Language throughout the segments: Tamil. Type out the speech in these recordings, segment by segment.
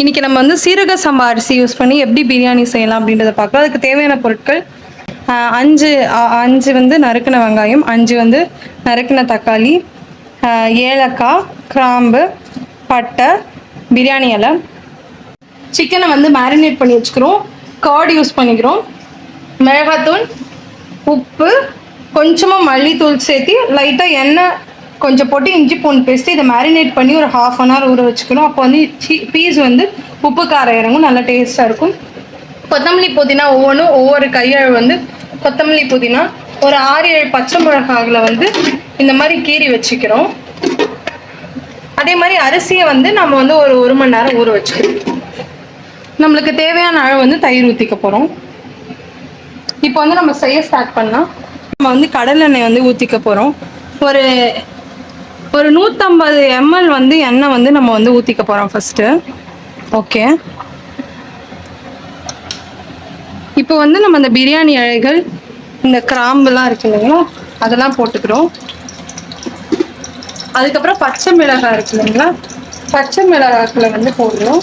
இன்றைக்கி நம்ம வந்து சீரக சம்பா அரிசி யூஸ் பண்ணி எப்படி பிரியாணி செய்யலாம் அப்படின்றத பார்க்கலாம். அதுக்கு தேவையான பொருட்கள் அஞ்சு அஞ்சு வந்து நறுக்கின வெங்காயம் அஞ்சு வந்து நறுக்கின தக்காளி ஏலக்காய் கிராம்பு பட்டை பிரியாணி இலை. சிக்கனை வந்து மேரினேட் பண்ணி வச்சுக்கிறோம். காடு யூஸ் பண்ணிக்கிறோம். மிளகாத்தூள் உப்பு கொஞ்சமாக மல்லித்தூள் சேர்த்து லைட்டாக எண்ணெய் கொஞ்சம் போட்டு இஞ்சி பூண்டு பேஸ்ட்டு இதை மேரினேட் பண்ணி ஒரு ஹாஃப் அன் ஹவர் ஊற வச்சுக்கணும். அப்போ வந்து பீஸ் வந்து உப்பு காரம் இறங்கும். நல்லா டேஸ்ட்டாக இருக்கும். கொத்தமல்லி புதினா ஒவ்வொன்றும் ஒவ்வொரு கையளவு வந்து கொத்தமல்லி புதினா ஒரு ஆறு ஏழு பச்சை மிளகாவில் வந்து இந்த மாதிரி கீறி வச்சுக்கிறோம். அதே மாதிரி அரிசியை வந்து நம்ம வந்து ஒரு ஒரு மணி நேரம் ஊற வச்சுக்கிறோம் நம்மளுக்கு தேவையான அளவு வந்து தயிர் ஊற்றிக்க போகிறோம் இப்போ வந்து நம்ம செய்ய ஸ்டார்ட் பண்ணால் நம்ம வந்து கடலெண்ணெய் வந்து ஊற்றிக்க போகிறோம் ஒரு ஒரு நூற்றம்பது எம்எல் வந்து எண்ணெய் வந்து நம்ம வந்து ஊற்றிக்க போகிறோம் ஃபஸ்ட்டு ஓகே இப்போ வந்து நம்ம இந்த பிரியாணி இலைகள் இந்த கிராம்புலாம் இருக்கு இல்லைங்களா? அதெல்லாம் போட்டுக்கிறோம். அதுக்கப்புறம் பச்சை மிளகாய் இருக்கு இல்லைங்களா? பச்சை மிளகாய்க்குள்ள வந்து போடுறோம்.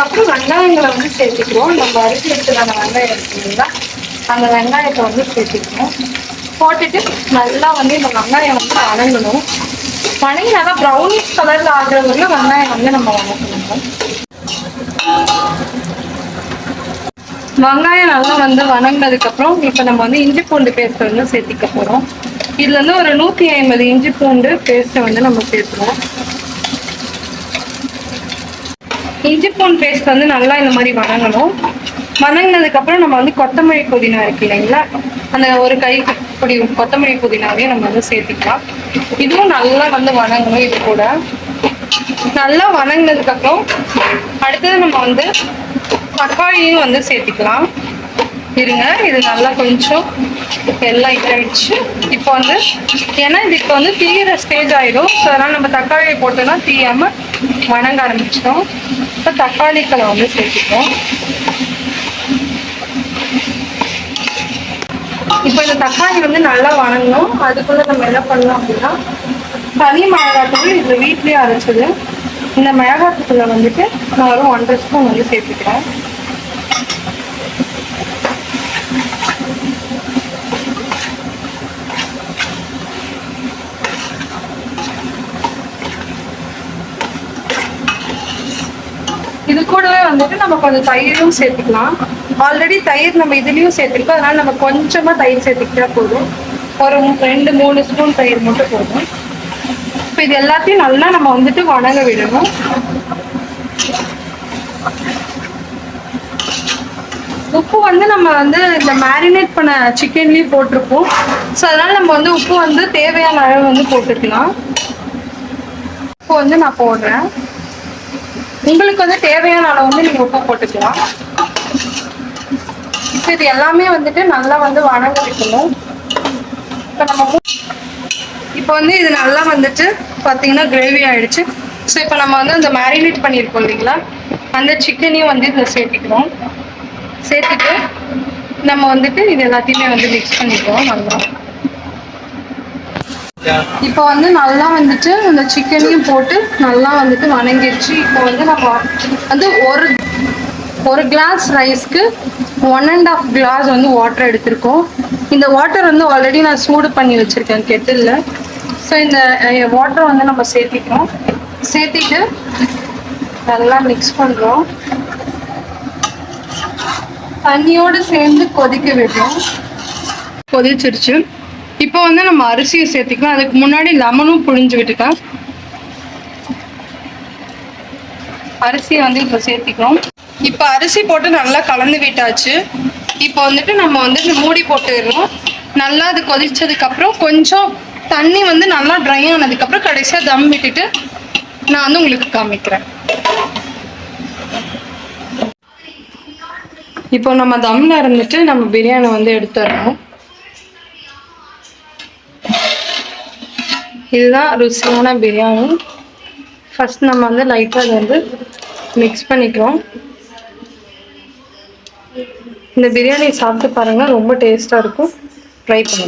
அதுக்கப்புறம் வெங்காயங்களை வந்து சேர்த்துக்கிறோம் நம்ம அரிசி எடுத்துக்கான வெங்காயம் இருக்கு அந்த வெங்காயத்தை வந்து சேர்த்துக்குவோம். போட்டுட்டு நல்லா வந்து இந்த வெங்காயம் வந்து வணங்கணும். வணங்கி நல்லா ப்ரௌனிஷ் கலரில் ஆகிற வரையும் வெங்காயம் வந்து நம்ம வணக்கணும். வெங்காயம் நல்லா வந்து வணங்கினதுக்கப்புறம் இப்போ நம்ம வந்து இஞ்சி பூண்டு பேஸ்ட் வந்து சேர்த்திக்க போகிறோம் இதில் வந்து ஒரு நூற்றி ஐம்பது இஞ்சி பூண்டு பேஸ்ட்டை வந்து நம்ம சேர்த்துருவோம். இஞ்சி பூன் பேஸ்ட் வந்து நல்லா இந்த மாதிரி வணங்கணும் வணங்கினதுக்கப்புறம் நம்ம வந்து கொத்தமல்லி புதினா இருக்கு இல்லைங்களா? அந்த ஒரு கை பொடி கொத்தமல்லி புதினாவே நம்ம வந்து சேர்த்துக்கலாம். இதுவும் நல்லா வந்து வணங்கணும் இது கூட. நல்லா வணங்கினதுக்கப்புறம் அடுத்தது நம்ம வந்து தக்காளியும் வந்து சேர்த்துக்கலாம். இருங்க இது நல்லா கொஞ்சம் எல்லாம் இதாயிடுச்சு. இப்போ வந்து ஏன்னா இது இப்போ வந்து தீயிற ஸ்டேஜ் ஆயிடும். ஸோ அதனால் நம்ம தக்காளியை போட்டோம்னா தீயாமல் வணங்க ஆரம்பிச்சிட்டோம் இப்போ தக்காளிக்களை வந்து சேர்த்துப்போம் இப்போ இந்த தக்காளி வந்து நல்லா வணங்கணும். அதுக்குள்ள நம்ம என்ன பண்ணோம் அப்படின்னா தனி மிளகாத்தூள் இந்த வீட்லேயே அரைச்சது. இந்த மிளகாத்தூளை வந்துட்டு நான் ஒரு ஒன்றரை ஸ்பூன் வந்து சேர்த்துக்கிறேன். இது கூடவே வந்துட்டு நம்ம கொஞ்சம் தயிரும் சேர்த்துக்கலாம். ஆல்ரெடி தயிர் நம்ம இதுலயும் சேர்த்துருக்கோம். அதனால நம்ம கொஞ்சமா தயிர் சேர்த்துக்கிட்டா போதும். ஒரு ரெண்டு மூணு ஸ்பூன் தயிர் மட்டும் போதும். இப்போ இது எல்லாத்தையும் நல்லா நம்ம வந்துட்டு வணங்க விடணும். உப்பு வந்து நம்ம வந்து இந்த மேரினேட் பண்ண சிக்கன்லேயும் போட்டிருப்போம். ஸோ அதனால நம்ம வந்து உப்பு வந்து தேவையான அளவு வந்து போட்டுக்கலாம். உப்பு வந்து நான் போடுறேன். உங்களுக்கு வந்து தேவையான அளவு வந்து நீங்க உப்பு போட்டுக்கலாம். இப்போ இது எல்லாமே வந்துட்டு நல்லா வந்து வணங்க வைக்கணும். இப்போ நம்ம இப்போ வந்து இது நல்லா வந்துட்டு பார்த்தீங்கன்னா கிரேவி ஆயிடுச்சு. ஸோ இப்போ நம்ம வந்து அந்த மேரினேட் பண்ணியிருக்கோம் இல்லைங்களா? அந்த சிக்கனையும் வந்து இதில் சேர்த்துக்கிறோம். சேர்த்துட்டு நம்ம வந்துட்டு இது எல்லாத்தையுமே வந்து மிக்ஸ் பண்ணிக்கிறோம் நல்லா. இப்போ வந்து நல்லா வந்துட்டு இந்த சிக்கனையும் போட்டு நல்லா வந்துட்டு வணங்கிடுச்சு. இப்போ வந்து நம்ம வந்து ஒரு ஒரு கிளாஸ் ரைஸ்க்கு ஒன் அண்ட் ஆஃப் கிளாஸ் வந்து வாட்டர் எடுத்திருக்கோம். இந்த வாட்டர் வந்து ஆல்ரெடி நான் சூடு பண்ணி வச்சுருக்கேன் கெட்டிலில் ஸோ இந்த வாட்டர் வந்து நம்ம சேர்த்திக்கிறோம். சேர்த்திட்டு நல்லா மிக்ஸ் பண்ணுறோம் தண்ணியோடு சேர்ந்து கொதிக்க விடுறோம். கொதிச்சிருச்சு. இப்போ வந்து நம்ம அரிசியை சேர்த்துக்கலாம். அதுக்கு முன்னாடி லெமனும் புழிஞ்சு விட்டுக்கலாம். அரிசியை வந்து இப்போ சேர்த்திக்கிறோம். இப்போ அரிசி போட்டு நல்லா கலந்து விட்டாச்சு. இப்போ வந்துட்டு நம்ம வந்துட்டு மூடி போட்டுடுறோம். நல்லா அது கொதிச்சதுக்கப்புறம் கொஞ்சம் தண்ணி வந்து நல்லா ட்ரை ஆனதுக்கப்புறம் கடைசியாக தம் விட்டுட்டு நான் வந்து உங்களுக்கு காமிக்கிறேன். இப்போ நம்ம தம்மில் இருந்துட்டு நம்ம பிரியாணி வந்து எடுத்துடுறோம். இதுதான் ருசியான பிரியாணி. ஃபர்ஸ்ட் நம்ம வந்து லைட்டாக அதை வந்து மிக்ஸ் பண்ணிக்கிறோம். இந்த பிரியாணி சாப்பிட்டு பாருங்க ரொம்ப டேஸ்ட்டாக இருக்கும். ட்ரை பண்ணி